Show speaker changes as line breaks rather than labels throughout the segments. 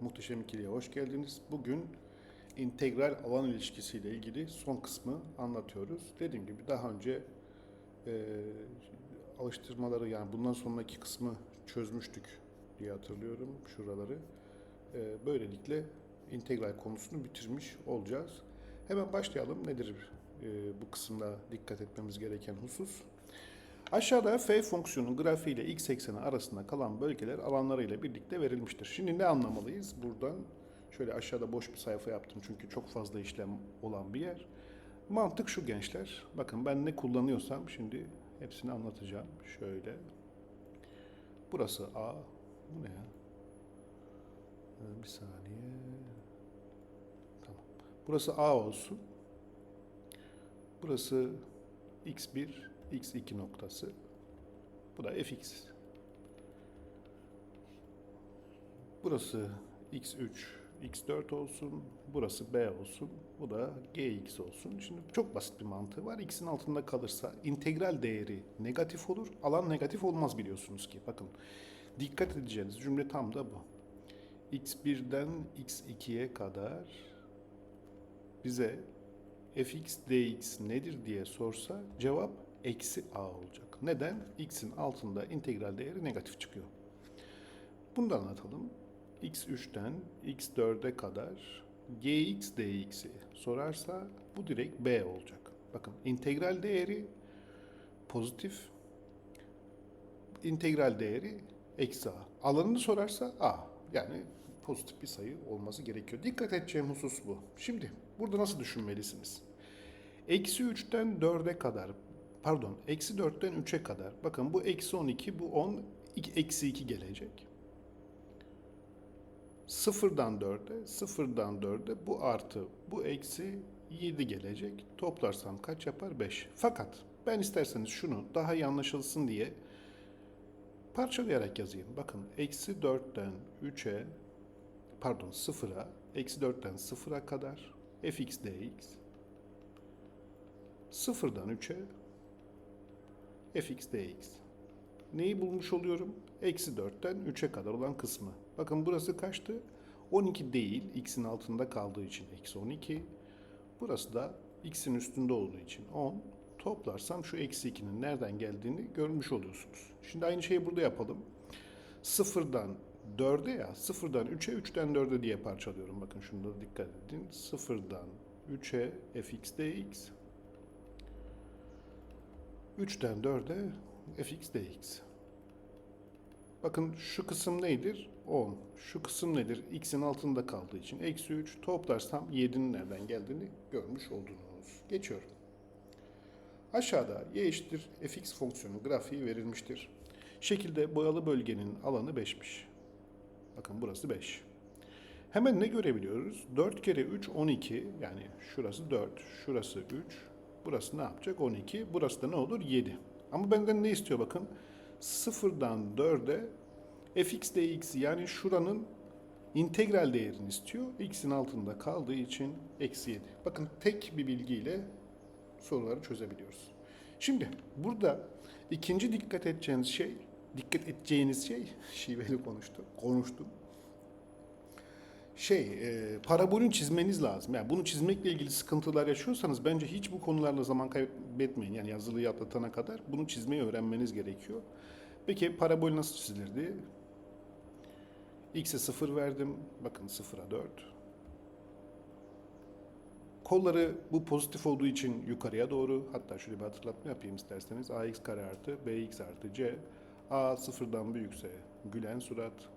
Muhteşem İkili'ye hoş geldiniz. Bugün integral alan ilişkisiyle ilgili son kısmı anlatıyoruz. Dediğim gibi daha önce e, alıştırmaları yani bundan sonraki kısmı çözmüştük diye hatırlıyorum şuraları. E, böylelikle integral konusunu bitirmiş olacağız. Hemen başlayalım. Nedir e, bu kısımda dikkat etmemiz gereken husus? Aşağıda f fonksiyonun grafiği ile x ekseni arasında kalan bölgeler alanlarıyla birlikte verilmiştir. Şimdi ne anlamalıyız buradan? Şöyle aşağıda boş bir sayfa yaptım çünkü çok fazla işlem olan bir yer. Mantık şu gençler. Bakın ben ne kullanıyorsam şimdi hepsini anlatacağım. Şöyle. Burası A. Bu ne ya? Ee, Bir saniye. Tamam. Burası A olsun. Burası x1, x2 noktası. Bu da fx. Burası x3, x4 olsun. Burası b olsun. Bu da gx olsun. Şimdi çok basit bir mantığı var. x'in altında kalırsa integral değeri negatif olur. Alan negatif olmaz biliyorsunuz ki. Bakın dikkat edeceğiniz cümle tam da bu. x1'den x2'ye kadar bize fx dx nedir diye sorsa cevap eksi a olacak. Neden? x'in altında integral değeri negatif çıkıyor. Bunu da anlatalım. x3'ten x4'e kadar gx dx'i sorarsa bu direkt b olacak. Bakın integral değeri pozitif, integral değeri eksi a. Alanını sorarsa a. Yani pozitif bir sayı olması gerekiyor. Dikkat edeceğim husus bu. Şimdi burada nasıl düşünmelisiniz? Eksi 3'ten 4'e kadar, pardon, eksi 4'ten 3'e kadar. Bakın bu eksi 12, bu 10, iki- eksi 2 gelecek. Sıfırdan 4'e, sıfırdan 4'e bu artı, bu eksi 7 gelecek. Toplarsam kaç yapar? 5. Fakat ben isterseniz şunu daha iyi anlaşılsın diye parçalayarak yazayım. Bakın eksi 4'ten 3'e, pardon 0'a, eksi 4'ten 0'a kadar fx dx Sıfırdan 3'e fx dx. Neyi bulmuş oluyorum? Eksi 4'ten 3'e kadar olan kısmı. Bakın burası kaçtı? 12 değil. X'in altında kaldığı için eksi 12. Burası da x'in üstünde olduğu için 10. Toplarsam şu eksi 2'nin nereden geldiğini görmüş oluyorsunuz. Şimdi aynı şeyi burada yapalım. Sıfırdan 4'e ya, sıfırdan 3'e, 3'ten 4'e diye parçalıyorum. Bakın şunda da dikkat edin. Sıfırdan 3'e fx dx. 3'ten 4'e fx dx. Bakın şu kısım nedir? 10. Şu kısım nedir? x'in altında kaldığı için eksi 3. Toplarsam 7'nin nereden geldiğini görmüş oldunuz. Geçiyorum. Aşağıda y eşittir fx fonksiyonu grafiği verilmiştir. Şekilde boyalı bölgenin alanı 5'miş. Bakın burası 5. Hemen ne görebiliyoruz? 4 kere 3 12 yani şurası 4, şurası 3, burası ne yapacak? 12, burası da ne olur? 7. Ama benden ne istiyor bakın? 0'dan 4'e fx dx yani şuranın integral değerini istiyor. x'in altında kaldığı için eksi 7. Bakın tek bir bilgiyle soruları çözebiliyoruz. Şimdi burada ikinci dikkat edeceğiniz şey, dikkat edeceğiniz şey, şiveli konuştu, konuştum. Şey, e, parabolün çizmeniz lazım. Yani bunu çizmekle ilgili sıkıntılar yaşıyorsanız bence hiç bu konularla zaman kaybetmeyin. Yani yazılıyı atlatana kadar bunu çizmeyi öğrenmeniz gerekiyor. Peki parabol nasıl çizilirdi? X'e 0 verdim. Bakın 0'a 4. Kolları bu pozitif olduğu için yukarıya doğru hatta şöyle bir hatırlatma yapayım isterseniz. ax kare artı bx artı c. a sıfırdan büyükse gülen surat.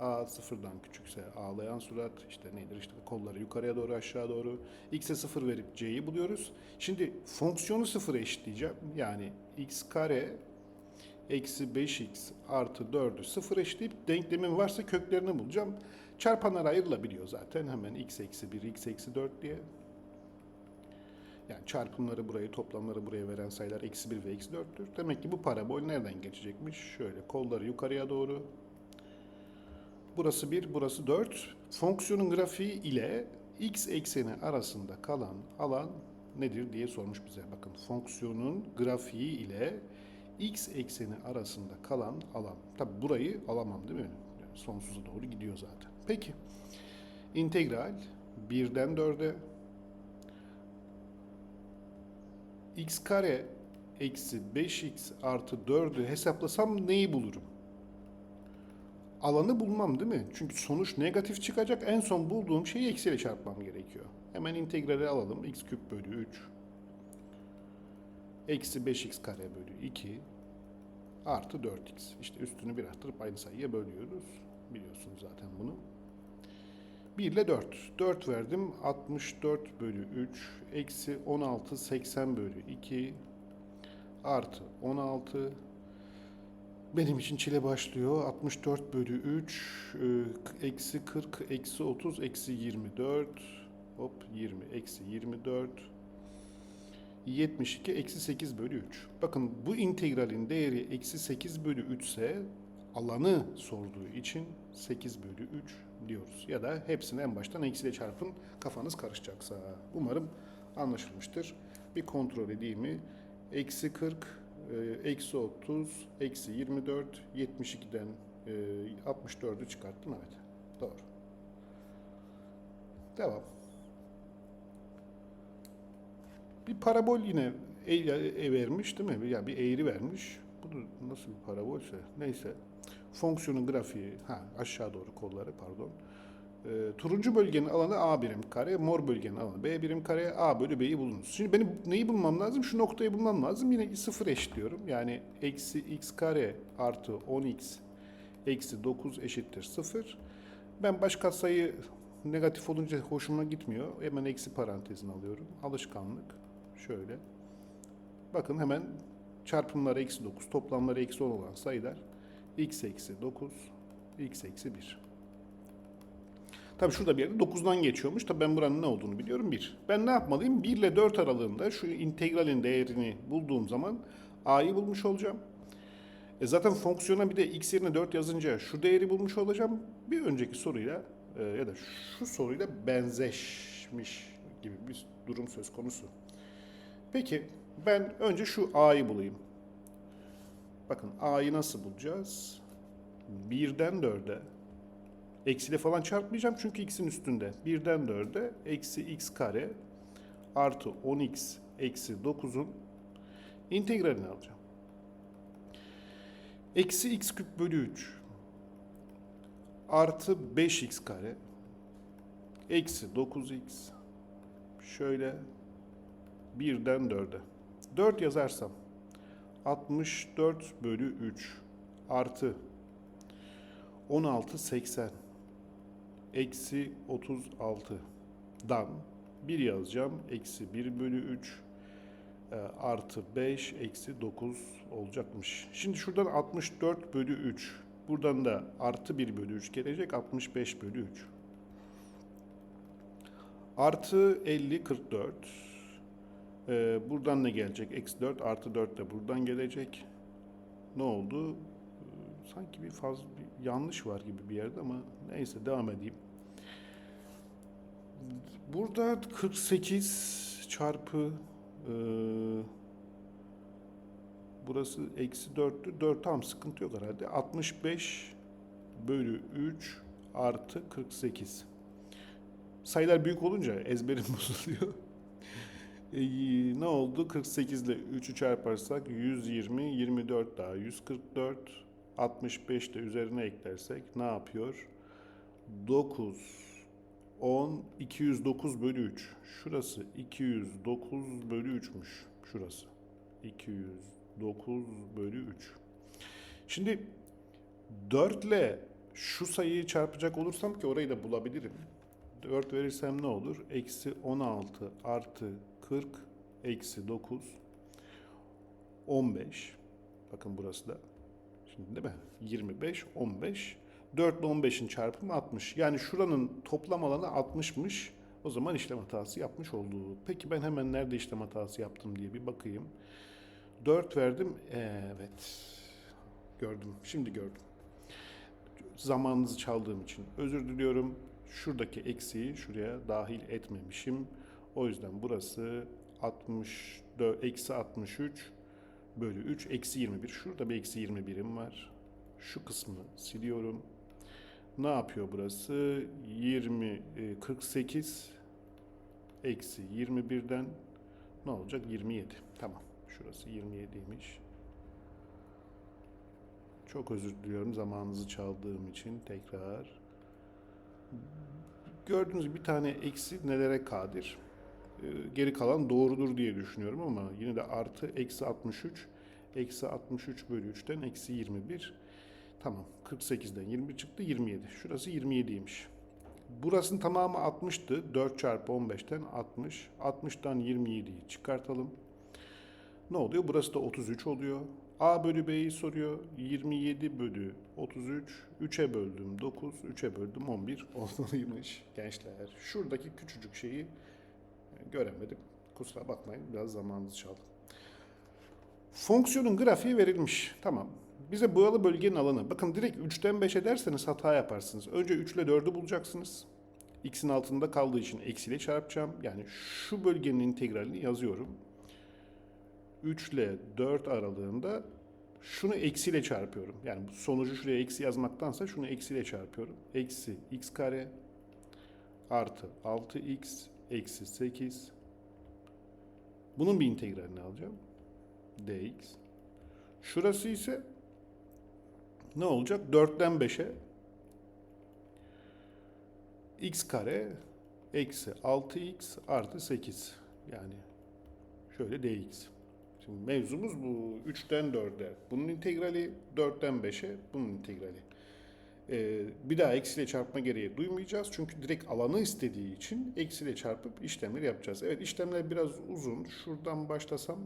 A sıfırdan küçükse ağlayan surat. işte nedir işte kolları yukarıya doğru aşağı doğru. x'e 0 verip c'yi buluyoruz. Şimdi fonksiyonu sıfıra eşitleyeceğim. Yani x kare eksi 5x artı 4'ü sıfır eşitleyip denklemin varsa köklerini bulacağım. Çarpanlar ayrılabiliyor zaten hemen x eksi 1, x eksi 4 diye. Yani çarpımları burayı, toplamları buraya veren sayılar eksi 1 ve eksi 4'tür. Demek ki bu parabol nereden geçecekmiş? Şöyle kolları yukarıya doğru. Burası 1, burası 4. Fonksiyonun grafiği ile x ekseni arasında kalan alan nedir diye sormuş bize. Bakın fonksiyonun grafiği ile x ekseni arasında kalan alan. Tabi burayı alamam değil mi? Yani sonsuza doğru gidiyor zaten. Peki. İntegral 1'den 4'e x kare eksi 5x artı 4'ü hesaplasam neyi bulurum? Alanı bulmam değil mi? Çünkü sonuç negatif çıkacak. En son bulduğum şeyi eksiyle çarpmam gerekiyor. Hemen integrali alalım. x küp bölü 3 eksi 5x kare bölü 2 artı 4x. İşte üstünü bir arttırıp aynı sayıya bölüyoruz. Biliyorsunuz zaten bunu. 1 ile 4. 4 verdim. 64 bölü 3 eksi 16 80 bölü 2 artı 16 benim için çile başlıyor. 64 bölü 3 e, eksi 40 eksi 30 eksi 24 hop 20 eksi 24 72 eksi 8 bölü 3. Bakın bu integralin değeri eksi 8 bölü 3 ise alanı sorduğu için 8 bölü 3 diyoruz. Ya da hepsini en baştan eksiyle çarpın kafanız karışacaksa. Umarım anlaşılmıştır. Bir kontrol edeyim mi? Eksi 40, e, eksi 30, eksi 24, 72'den e, 64'ü çıkarttım. Evet. Doğru. Devam. Bir parabol yine e, vermiş değil mi? Yani bir eğri vermiş. Bu nasıl bir parabolse neyse. Fonksiyonun grafiği ha aşağı doğru kolları pardon. Ee, turuncu bölgenin alanı A birim kare, mor bölgenin alanı B birim kare, A bölü B'yi bulunuz. Şimdi benim neyi bulmam lazım? Şu noktayı bulmam lazım. Yine sıfır eşitliyorum. Yani eksi x kare artı 10x eksi 9 eşittir sıfır. Ben baş katsayı negatif olunca hoşuma gitmiyor. Hemen eksi parantezini alıyorum. Alışkanlık. Şöyle. Bakın hemen çarpımları eksi 9, toplamları eksi 10 olan sayılar x eksi 9, x eksi 1. Tabii şurada bir yerde 9'dan geçiyormuş. Tabii ben buranın ne olduğunu biliyorum 1. Ben ne yapmalıyım? 1 ile 4 aralığında şu integralin değerini bulduğum zaman a'yı bulmuş olacağım. E zaten fonksiyona bir de x yerine 4 yazınca şu değeri bulmuş olacağım. Bir önceki soruyla e, ya da şu soruyla benzeşmiş gibi bir durum söz konusu. Peki ben önce şu a'yı bulayım. Bakın a'yı nasıl bulacağız? 1'den 4'e eksiyle falan çarpmayacağım çünkü x'in üstünde. 1'den 4'e eksi x kare artı 10x eksi 9'un integralini alacağım. Eksi x küp bölü 3 artı 5x kare eksi 9x şöyle 1'den 4'e. 4 yazarsam 64 bölü 3 artı 16 80 eksi 36'dan 1 yazacağım. Eksi 1 bölü 3 e, artı 5 eksi 9 olacakmış. Şimdi şuradan 64 bölü 3 buradan da artı 1 bölü 3 gelecek 65 bölü 3 artı 50 44 ee, buradan ne gelecek? Eksi 4 artı 4 de buradan gelecek. Ne oldu? Sanki bir fazla bir yanlış var gibi bir yerde ama neyse devam edeyim. Burada 48 çarpı e, burası eksi 4'tü. 4 tam sıkıntı yok herhalde. 65 bölü 3 artı 48. Sayılar büyük olunca ezberim bozuluyor. E, ne oldu? 48 ile 3'ü çarparsak 120, 24 daha 144, 65 de üzerine eklersek ne yapıyor? 9, 10, 209 bölü 3. Şurası 209 bölü 3'müş. Şurası. 209 bölü 3. Şimdi 4 ile şu sayıyı çarpacak olursam ki orayı da bulabilirim. 4 verirsem ne olur? Eksi 16 artı 40 eksi 9 15 bakın burası da şimdi değil mi? 25 15 4 ile 15'in çarpımı 60 yani şuranın toplam alanı 60'mış o zaman işlem hatası yapmış olduğu peki ben hemen nerede işlem hatası yaptım diye bir bakayım. 4 verdim. Evet. Gördüm. Şimdi gördüm. Zamanınızı çaldığım için özür diliyorum. Şuradaki eksiği şuraya dahil etmemişim. O yüzden burası 64, eksi 63 bölü 3 eksi 21. Şurada bir eksi 21'im var. Şu kısmı siliyorum. Ne yapıyor burası? 20, e, 48 eksi 21'den ne olacak? 27. Tamam. Şurası 27'ymiş. Çok özür diliyorum zamanınızı çaldığım için tekrar. Gördüğünüz gibi bir tane eksi nelere kadir? Ee, Geri kalan doğrudur diye düşünüyorum ama yine de artı eksi 63. Eksi 63 bölü 3'ten eksi 21. Tamam 48'den 20 çıktı 27. Şurası 27'ymiş. Burasının tamamı 60'tı. 4 çarpı 15'ten 60. 60'tan 27'yi çıkartalım. Ne oluyor? Burası da 33 oluyor. A bölü B'yi soruyor. 27 bölü 33. 3'e böldüm 9. 3'e böldüm 11. Olmalıymış gençler. Şuradaki küçücük şeyi e, göremedim. Kusura bakmayın biraz zamanınızı çaldım. Fonksiyonun grafiği verilmiş. Tamam. Bize boyalı bölgenin alanı. Bakın direkt 3'ten 5'e derseniz hata yaparsınız. Önce 3 ile 4'ü bulacaksınız. X'in altında kaldığı için eksiyle çarpacağım. Yani şu bölgenin integralini yazıyorum. 3 ile 4 aralığında şunu eksiyle çarpıyorum. Yani sonucu şuraya eksi yazmaktansa şunu eksiyle çarpıyorum. Eksi x kare artı 6x eksi 8. Bunun bir integralini alacağım. dx. Şurası ise ne olacak? 4'ten 5'e x kare eksi 6x artı 8. Yani şöyle dx. Şimdi mevzumuz bu. 3'ten 4'e. Bunun integrali 4'ten 5'e. Bunun integrali. Ee, bir daha eksiyle çarpma gereği duymayacağız. Çünkü direkt alanı istediği için eksiyle çarpıp işlemleri yapacağız. Evet işlemler biraz uzun. Şuradan başlasam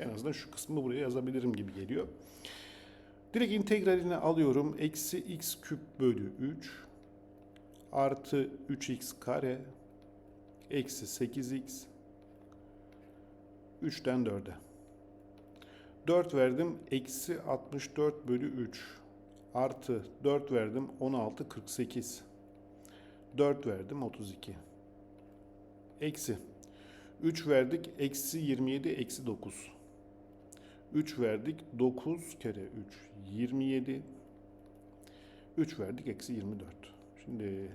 en azından şu kısmı buraya yazabilirim gibi geliyor. Direkt integralini alıyorum. Eksi x küp bölü 3 artı 3x kare eksi 8x 3'ten 4'e. 4 verdim. Eksi 64 bölü 3 artı 4 verdim. 16 48 4 verdim. 32 eksi 3 verdik. Eksi 27 eksi 9 3 verdik. 9 kere 3 27 3 verdik. Eksi 24 Şimdi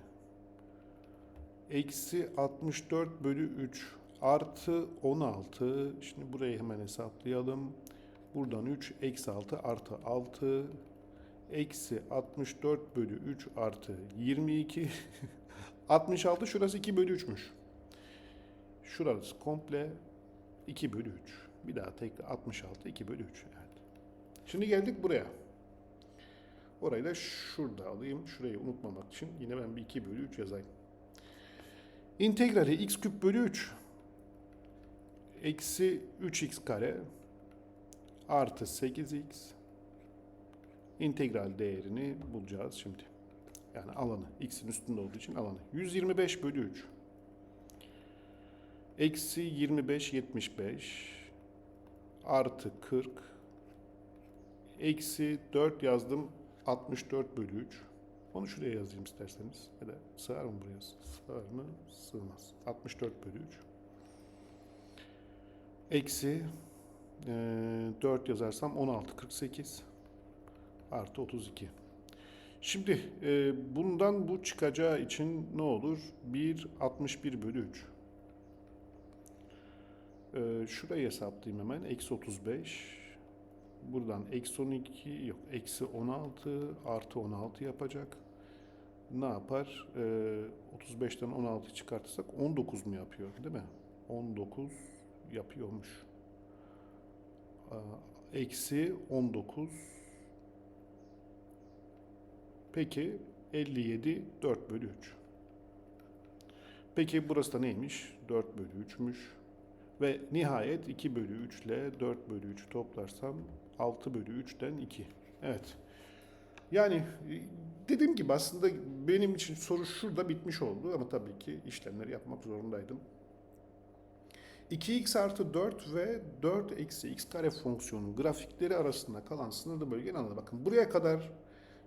eksi 64 bölü 3 artı 16. Şimdi burayı hemen hesaplayalım. Buradan 3 eksi 6 artı 6 eksi 64 bölü 3 artı 22 66 şurası 2 bölü 3'müş. Şurası komple 2 bölü 3. Bir daha tekrar 66 2 bölü 3. Evet. Şimdi geldik buraya. Orayı da şurada alayım. Şurayı unutmamak için yine ben bir 2 bölü 3 yazayım. İntegrali x küp bölü 3 eksi 3x kare artı 8x integral değerini bulacağız şimdi. Yani alanı. X'in üstünde olduğu için alanı. 125 bölü 3. Eksi 25 75 artı 40 eksi 4 yazdım 64 bölü 3. Onu şuraya yazayım isterseniz. Ya da sığar mı buraya? Sığar mı? Sığmaz. 64 bölü 3. Eksi e, 4 yazarsam 16 48 artı 32. Şimdi e, bundan bu çıkacağı için ne olur? 1 61 bölü 3. E, şurayı hesaplayayım hemen. Eksi 35. Buradan eksi 12 yok. Eksi 16 artı 16 yapacak. Ne yapar? E, 35'ten 16 çıkartırsak 19 mu yapıyor? Değil mi? 19 yapıyormuş. Aa, Eksi 19 Peki 57 4 bölü 3. Peki burası da neymiş? 4 bölü 3'müş. Ve nihayet 2 bölü 3 ile 4 bölü 3 toplarsam 6 bölü 3'ten 2. Evet. Yani dediğim gibi aslında benim için soru şurada bitmiş oldu ama tabii ki işlemleri yapmak zorundaydım. 2x artı 4 ve 4 eksi x kare fonksiyonun grafikleri arasında kalan sınırlı bölgenin alanı. Bakın buraya kadar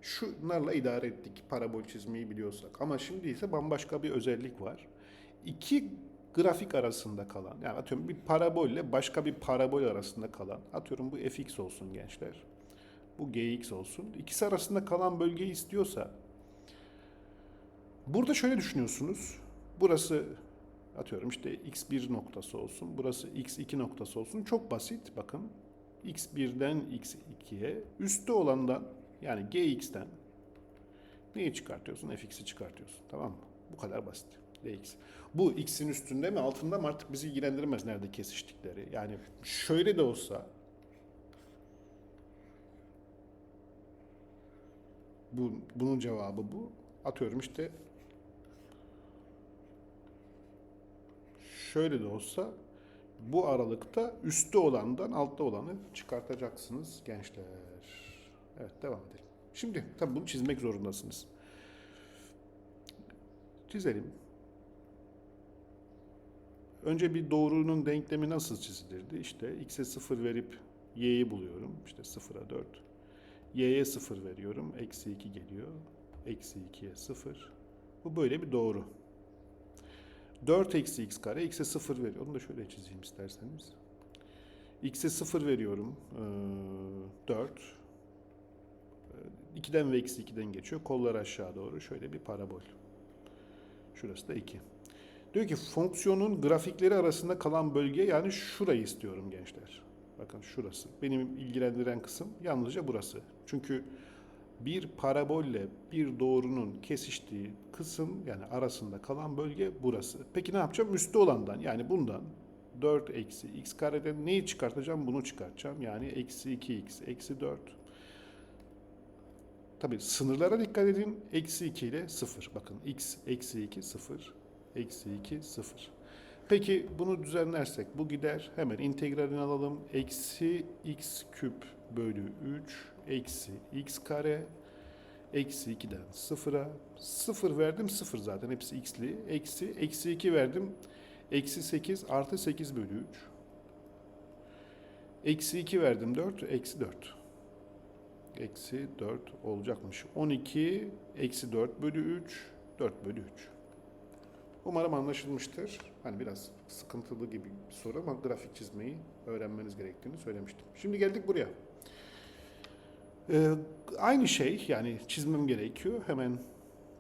şunlarla idare ettik parabol çizmeyi biliyorsak. Ama şimdi ise bambaşka bir özellik var. İki grafik arasında kalan yani atıyorum bir parabol ile başka bir parabol arasında kalan atıyorum bu fx olsun gençler. Bu gx olsun. İkisi arasında kalan bölgeyi istiyorsa Burada şöyle düşünüyorsunuz. Burası atıyorum işte x1 noktası olsun. Burası x2 noktası olsun. Çok basit bakın. x1'den x2'ye üstte olandan yani gx'ten neyi çıkartıyorsun? fx'i çıkartıyorsun. Tamam mı? Bu kadar basit. dx. Bu x'in üstünde mi altında mı artık bizi ilgilendirmez nerede kesiştikleri. Yani şöyle de olsa bu, bunun cevabı bu. Atıyorum işte şöyle de olsa bu aralıkta üstte olandan altta olanı çıkartacaksınız gençler. Evet devam edelim. Şimdi tabii bunu çizmek zorundasınız. Çizelim. Önce bir doğrunun denklemi nasıl çizilirdi? İşte x'e 0 verip y'yi buluyorum. İşte 0'a 4. y'ye 0 veriyorum. Eksi 2 geliyor. Eksi 2'ye 0. Bu böyle bir doğru. 4 eksi x kare x'e 0 veriyor. Onu da şöyle çizeyim isterseniz. x'e 0 veriyorum. Ee, 4. 2'den ve eksi 2'den geçiyor. Kollar aşağı doğru. Şöyle bir parabol. Şurası da 2. Diyor ki fonksiyonun grafikleri arasında kalan bölge yani şurayı istiyorum gençler. Bakın şurası. Benim ilgilendiren kısım yalnızca burası. Çünkü bir parabolle bir doğrunun kesiştiği kısım yani arasında kalan bölge burası. Peki ne yapacağım? Üstte olandan yani bundan 4 eksi x kareden neyi çıkartacağım? Bunu çıkartacağım. Yani eksi 2x eksi 4. Tabi sınırlara dikkat edin. Eksi 2 ile 0. Bakın x eksi 2 0. Eksi 2 0. Peki bunu düzenlersek bu gider. Hemen integralini alalım. Eksi x küp bölü 3 eksi x kare eksi 2'den 0'a 0 verdim 0 zaten hepsi x'li. Eksi eksi 2 verdim. Eksi 8 artı 8 bölü 3. Eksi 2 verdim 4 eksi 4. Eksi 4 olacakmış. 12 eksi 4 bölü 3 4 bölü 3. Umarım anlaşılmıştır. Hani biraz sıkıntılı gibi bir soru ama grafik çizmeyi öğrenmeniz gerektiğini söylemiştim. Şimdi geldik buraya. Ee, aynı şey yani çizmem gerekiyor. Hemen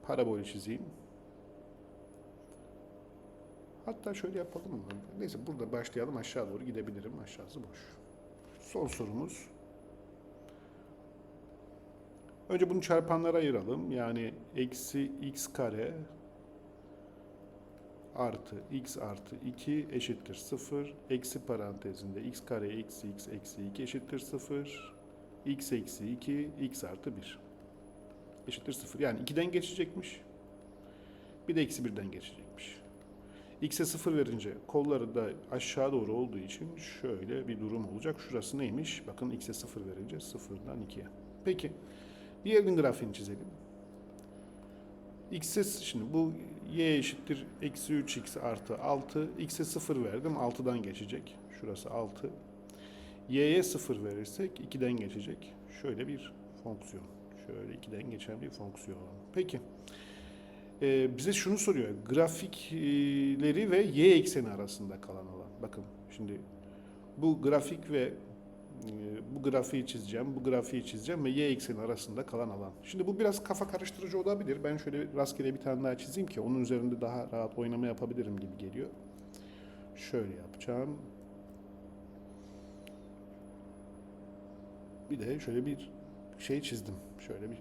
parabolü çizeyim. Hatta şöyle yapalım mı? Neyse burada başlayalım aşağı doğru gidebilirim. Aşağısı boş. Son sorumuz. Önce bunu çarpanlara ayıralım. Yani eksi x kare artı x artı 2 eşittir 0. Eksi parantezinde x kare eksi x eksi 2 eşittir 0. x eksi 2 x artı 1 eşittir 0. Yani 2'den geçecekmiş. Bir de eksi 1'den geçecekmiş. x'e 0 verince kolları da aşağı doğru olduğu için şöyle bir durum olacak. Şurası neymiş? Bakın x'e 0 verince 0'dan 2'ye. Peki. Diğerinin grafiğini çizelim. x'e şimdi bu y eşittir eksi 3x artı 6. x'e 0 verdim 6'dan geçecek. Şurası 6. y'ye 0 verirsek 2'den geçecek. Şöyle bir fonksiyon. Şöyle 2'den geçen bir fonksiyon. Peki. Ee, bize şunu soruyor. Grafikleri ve y ekseni arasında kalan alan. Bakın şimdi bu grafik ve bu grafiği çizeceğim, bu grafiği çizeceğim ve y ekseni arasında kalan alan. Şimdi bu biraz kafa karıştırıcı olabilir. Ben şöyle rastgele bir tane daha çizeyim ki onun üzerinde daha rahat oynama yapabilirim gibi geliyor. Şöyle yapacağım. Bir de şöyle bir şey çizdim. Şöyle bir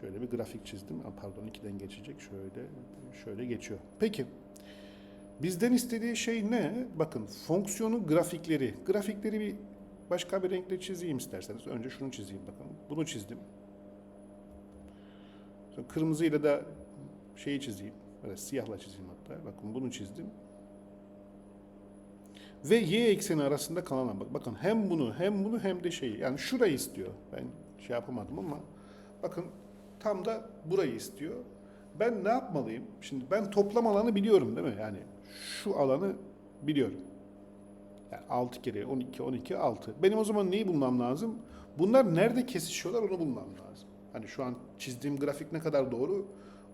şöyle bir grafik çizdim. Aa, Pardon 2'den geçecek. Şöyle şöyle geçiyor. Peki. Bizden istediği şey ne? Bakın fonksiyonun grafikleri. Grafikleri bir başka bir renkle çizeyim isterseniz. Önce şunu çizeyim bakın. Bunu çizdim. Sonra kırmızıyla da şeyi çizeyim. Böyle siyahla çizeyim hatta. Bakın bunu çizdim. Ve y ekseni arasında kalan alan. Bak, bakın hem bunu hem bunu hem de şeyi. Yani şurayı istiyor. Ben şey yapamadım ama bakın tam da burayı istiyor. Ben ne yapmalıyım? Şimdi ben toplam alanı biliyorum değil mi? Yani şu alanı biliyorum. Yani 6 kere 12, 12, 6. Benim o zaman neyi bulmam lazım? Bunlar nerede kesişiyorlar onu bulmam lazım. Hani şu an çizdiğim grafik ne kadar doğru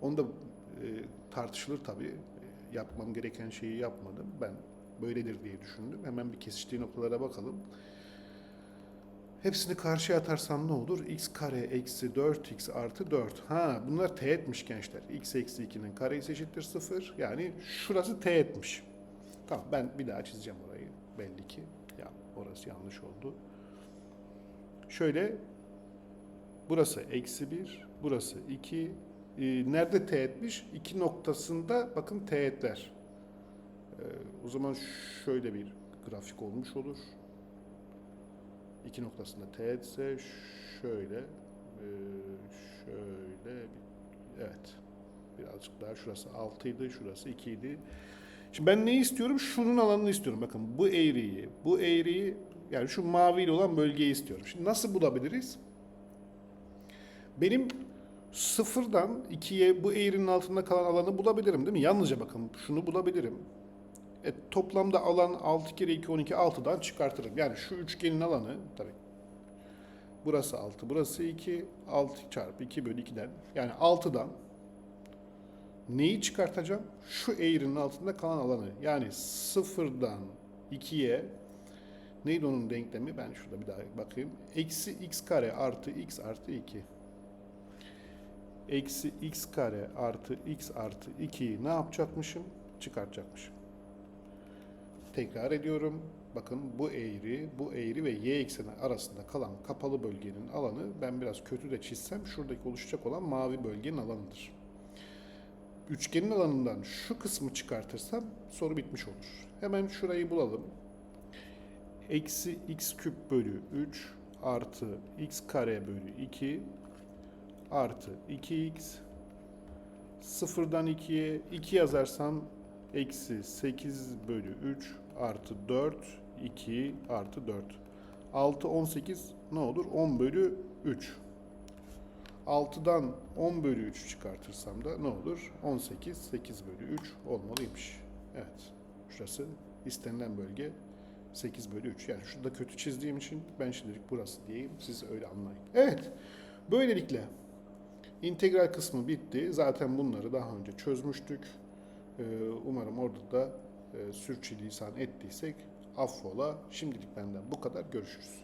onu da e, tartışılır tabii. E, yapmam gereken şeyi yapmadım. Ben böyledir diye düşündüm. Hemen bir kesiştiği noktalara bakalım. Hepsini karşıya atarsam ne olur? x kare eksi 4x artı 4. Ha bunlar teğetmiş gençler. x eksi 2'nin karesi eşittir 0. Yani şurası teğetmiş. Tamam ben bir daha çizeceğim orayı. Belli ki. Ya orası yanlış oldu. Şöyle burası eksi 1, burası 2. Ee, nerede teğetmiş? 2 noktasında bakın teğetler. Ee, o zaman şöyle bir grafik olmuş olur. İki noktasında teğetse şöyle e, şöyle evet birazcık daha şurası 6 idi şurası 2 idi. Şimdi ben ne istiyorum? Şunun alanını istiyorum. Bakın bu eğriyi, bu eğriyi yani şu maviyle olan bölgeyi istiyorum. Şimdi nasıl bulabiliriz? Benim sıfırdan 2'ye bu eğrinin altında kalan alanı bulabilirim değil mi? Yalnızca bakın şunu bulabilirim. E, toplamda alan 6 kere 2 12 6'dan çıkartırım. Yani şu üçgenin alanı tabii. Burası 6, burası 2. 6 çarpı 2 bölü 2'den. Yani 6'dan neyi çıkartacağım? Şu eğrinin altında kalan alanı. Yani 0'dan 2'ye neydi onun denklemi? Ben şurada bir daha bakayım. Eksi x kare artı x artı 2. Eksi x kare artı x artı 2'yi ne yapacakmışım? Çıkartacakmışım. Tekrar ediyorum. Bakın bu eğri, bu eğri ve y ekseni arasında kalan kapalı bölgenin alanı ben biraz kötü de çizsem şuradaki oluşacak olan mavi bölgenin alanıdır. Üçgenin alanından şu kısmı çıkartırsam soru bitmiş olur. Hemen şurayı bulalım. Eksi x küp bölü 3 artı x kare bölü 2 artı 2x sıfırdan 2'ye 2 yazarsam eksi 8 bölü 3 artı 4 2 artı 4 6 18 ne olur 10 bölü 3 6'dan 10 bölü 3 çıkartırsam da ne olur 18 8 bölü 3 olmalıymış evet şurası istenilen bölge 8 bölü 3 yani şurada kötü çizdiğim için ben şimdilik burası diyeyim siz öyle anlayın evet böylelikle integral kısmı bitti zaten bunları daha önce çözmüştük ee, Umarım orada da e, sürçülisan ettiysek affola. Şimdilik benden bu kadar. Görüşürüz.